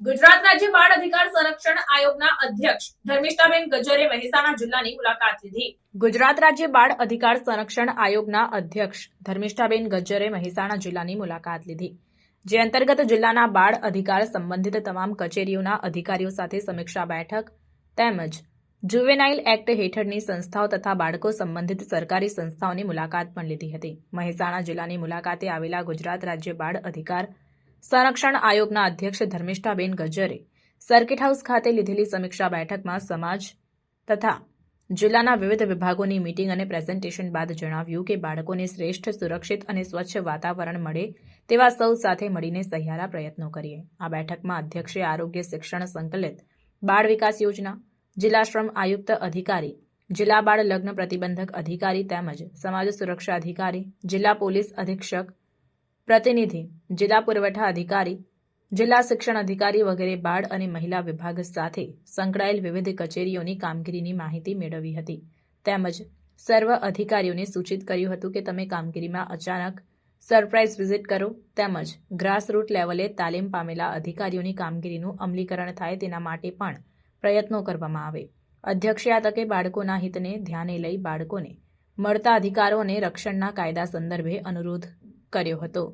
ગુજરાત રાજ્ય બાળ અધિકાર સંરક્ષણ આયોગના અધ્યક્ષ ધર્મિષ્ઠાબેન ગજરે મહેસાણા જિલ્લાની મુલાકાત લીધી. ગુજરાત રાજ્ય બાળ અધિકાર સંરક્ષણ આયોગના અધ્યક્ષ ધર્મિષ્ઠાબેન ગજરે મહેસાણા જિલ્લાની મુલાકાત લીધી. જે અંતર્ગત જિલ્લાના બાળ અધિકાર સંબંધિત તમામ કચેરીઓના અધિકારીઓ સાથે સમીક્ષા બેઠક તેમજ જુવેનાઇલ એક્ટ હેઠળની સંસ્થાઓ તથા બાળકો સંબંધિત સરકારી સંસ્થાઓની મુલાકાત પણ લીધી હતી. મહેસાણા જિલ્લાની મુલાકાતે આવેલા ગુજરાત રાજ્ય બાળ અધિકાર સંરક્ષણ આયોગના અધ્યક્ષ ધર્મિષ્ઠાબેન ગજ્જરે સર્કિટ હાઉસ ખાતે લીધેલી સમીક્ષા બેઠકમાં સમાજ તથા જિલ્લાના વિવિધ વિભાગોની મીટિંગ અને પ્રેઝન્ટેશન બાદ જણાવ્યું કે બાળકોને શ્રેષ્ઠ, સુરક્ષિત અને સ્વચ્છ વાતાવરણ મળે તેવા સૌ સાથે મળીને સહિયારા પ્રયત્નો કરીએ. આ બેઠકમાં અધ્યક્ષે આરોગ્ય શિક્ષણ સંકલિત બાળ વિકાસ યોજના, જિલ્લા શ્રમ આયુક્ત અધિકારી, જિલ્લા બાળ લગ્ન પ્રતિબંધક અધિકારી તેમજ સમાજ સુરક્ષા અધિકારી, જિલ્લા પોલીસ અધિક્ષક પ્રતિનિધિ, જિલ્લા પુરવઠા અધિકારી, જિલ્લા શિક્ષણ અધિકારી વગેરે બાળ અને મહિલા વિભાગ સાથે સંકળાયેલ વિવિધ કચેરીઓની કામગીરીની માહિતી મેળવી હતી. તેમજ સર્વ અધિકારીઓને સૂચિત કર્યું હતું કે તમે કામગીરીમાં અચાનક સરપ્રાઇઝ વિઝિટ કરો, તેમજ ગ્રાસરૂટ લેવલે તાલીમ પામેલા અધિકારીઓની કામગીરીનું અમલીકરણ થાય તેના માટે પણ પ્રયત્નો કરવામાં આવે. અધ્યક્ષે આ તકે બાળકોના હિતને ધ્યાને લઈ બાળકોને મળતા અધિકારો અને રક્ષણના કાયદા સંદર્ભે અનુરોધ કર્યો હતો.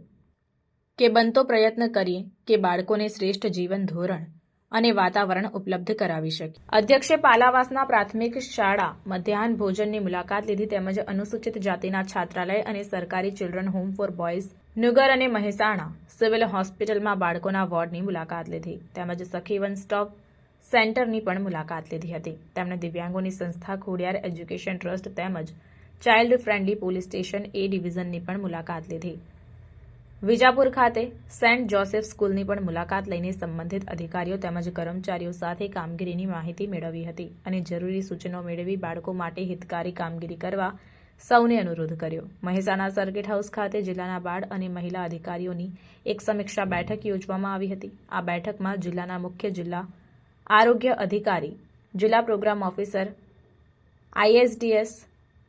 કે બનતો પ્રયત્ન કરીએ કે બાળકોને શ્રેષ્ઠ જીવન ધોરણ અને વાતાવરણ ઉપલબ્ધ કરાવી શકે અધ્યક્ષે પાલાવાસના પ્રાથમિક શાળા મધ્યાહન ભોજનની મુલાકાત લીધી તેમજ અનુસૂચિત જાતિના છાત્રાલય અને સરકારી children home for boys Nugar અને મહેસાણા સિવિલ હોસ્પિટલમાં બાળકોના વોર્ડની મુલાકાત લીધી. તેમજ સખી વન સ્ટોપ સેન્ટરની પણ મુલાકાત લીધી હતી. તેમણે દિવ્યાંગોની સંસ્થા ખોડિયાર એજ્યુકેશન ટ્રસ્ટ તેમજ child friendly police station A ડિવિઝનની પણ મુલાકાત લીધી. વિજાપુર ખાતે સેન્ટ જોસેફ સ્કૂલની પણ મુલાકાત લઈને સંબંધિત અધિકારીઓ તેમજ કર્મચારીઓ સાથે કામગીરીની માહિતી મેળવી હતી અને જરૂરી સૂચનો મેળવી બાળકો માટે હિતકારી કામગીરી કરવા સૌને અનુરોધ કર્યો. મહેસાણા સર્કિટ હાઉસ ખાતે જિલ્લાના બાળ અને મહિલા અધિકારીઓની એક સમીક્ષા બેઠક યોજવામાં આવી હતી. આ બેઠકમાં જિલ્લાના મુખ્ય જિલ્લા આરોગ્ય અધિકારી, જિલ્લા પ્રોગ્રામ ઓફિસર, આઈએસડીએસ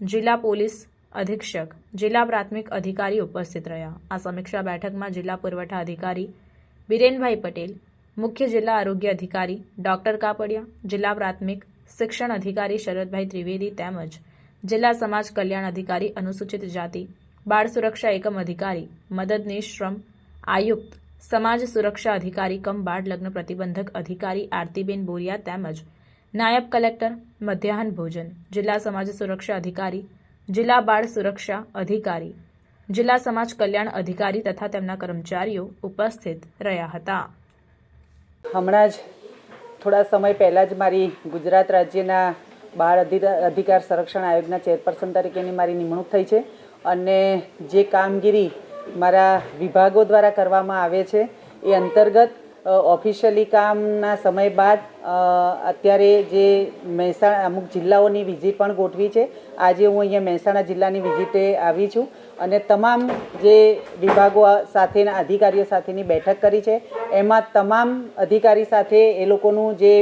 જિલ્લા પોલીસ અધિક્ષક, જિલ્લા પ્રાથમિક અધિકારી ઉપસ્થિત રહ્યા. આ સમીક્ષા બેઠકમાં જિલ્લા પુરવઠા અધિકારી બિરેનભાઈ પટેલ, મુખ્ય જિલ્લા આરોગ્ય અધિકારી ડોક્ટર કાપડિયા, જિલ્લા પ્રાથમિક શિક્ષણ અધિકારી શરદભાઈ ત્રિવેદી તેમજ જિલ્લા સમાજ કલ્યાણ અધિકારી અનુસૂચિત જાતિ, બાળ સુરક્ષા એકમ અધિકારી મદદનીશ શ્રમ આયુક્ત, સમાજ સુરક્ષા અધિકારી કમ બાળ લગ્ન પ્રતિબંધક અધિકારી આરતીબેન બોરિયા તેમજ નાયબ કલેક્ટર, મધ્યાહન ભોજન, જિલ્લા સમાજ સુરક્ષા અધિકારી, જિલ્લા બાળ સુરક્ષા અધિકારી, જિલ્લા સમાજ કલ્યાણ અધિકારી તથા તેમના કર્મચારીઓ ઉપસ્થિત રહ્યા હતા. હમણાં જ થોડા સમય પહેલાં જ મારી ગુજરાત રાજ્યના બાળ અધિકાર સંરક્ષણ આયોગના ચેરપર્સન તરીકેની મારી નિમણૂક થઈ છે અને જે કામગીરી મારા વિભાગો દ્વારા કરવામાં આવે છે એ અંતર્ગત ઓફિશિયલી કામના સમય બાદ અત્યારે જે મહેસાણા, અમુક જિલ્લાઓની વિઝિટ પણ ગોઠવી છે. આજે હું અહીંયા મહેસાણા જિલ્લાની વિઝિટે આવી છું અને તમામ જે વિભાગો સાથેના અધિકારીઓ સાથેની બેઠક કરી છે, એમાં તમામ અધિકારી સાથે એ લોકોનું જે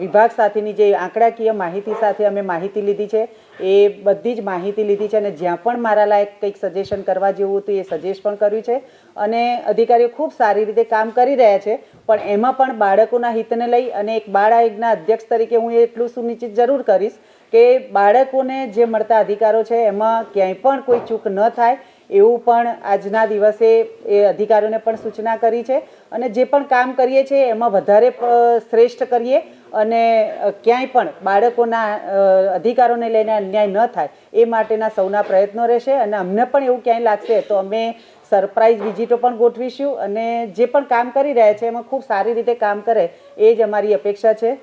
વિભાગ સાથેની જે આંકડાકીય માહિતી સાથે અમે માહિતી લીધી છે. એ બધી જ માહિતી લીધી છે અને જ્યાં પણ મારા લાયક કંઈક સજેશન કરવા જેવું હતું એ સજેસ્ટ પણ કર્યું છે. અને અધિકારીઓ ખૂબ સારી રીતે કામ કરી રહ્યા છે, પણ એમાં પણ બાળકોના હિતને લઈ અને એક બાળ આયોગના અધ્યક્ષ તરીકે હું એટલું સુનિશ્ચિત જરૂર કરીશ કે બાળકોને જે મળતા અધિકારો છે, એમાં ક્યાંય પણ કોઈ ચૂક ન થાય, એવું પણ આજના દિવસે એ અધિકારીઓને પણ સૂચના કરી છે. અને જે પણ કામ કરીએ છીએ, એમાં વધારે શ્રેષ્ઠ કરીએ અને ક્યાંય પણ બાળકોના અધિકારોને લઈને અન્યાય ન થાય, એ માટેના સૌના પ્રયત્નો રહેશે અને અમને પણ એવું ક્યાંય લાગશે તો અમે સરપ્રાઇઝ વિઝિટો પણ ગોઠવીશું અને જે પણ કામ કરી રહ્યા છે એમાં ખૂબ સારી રીતે કામ કરે, એ જ અમારી અપેક્ષા છે.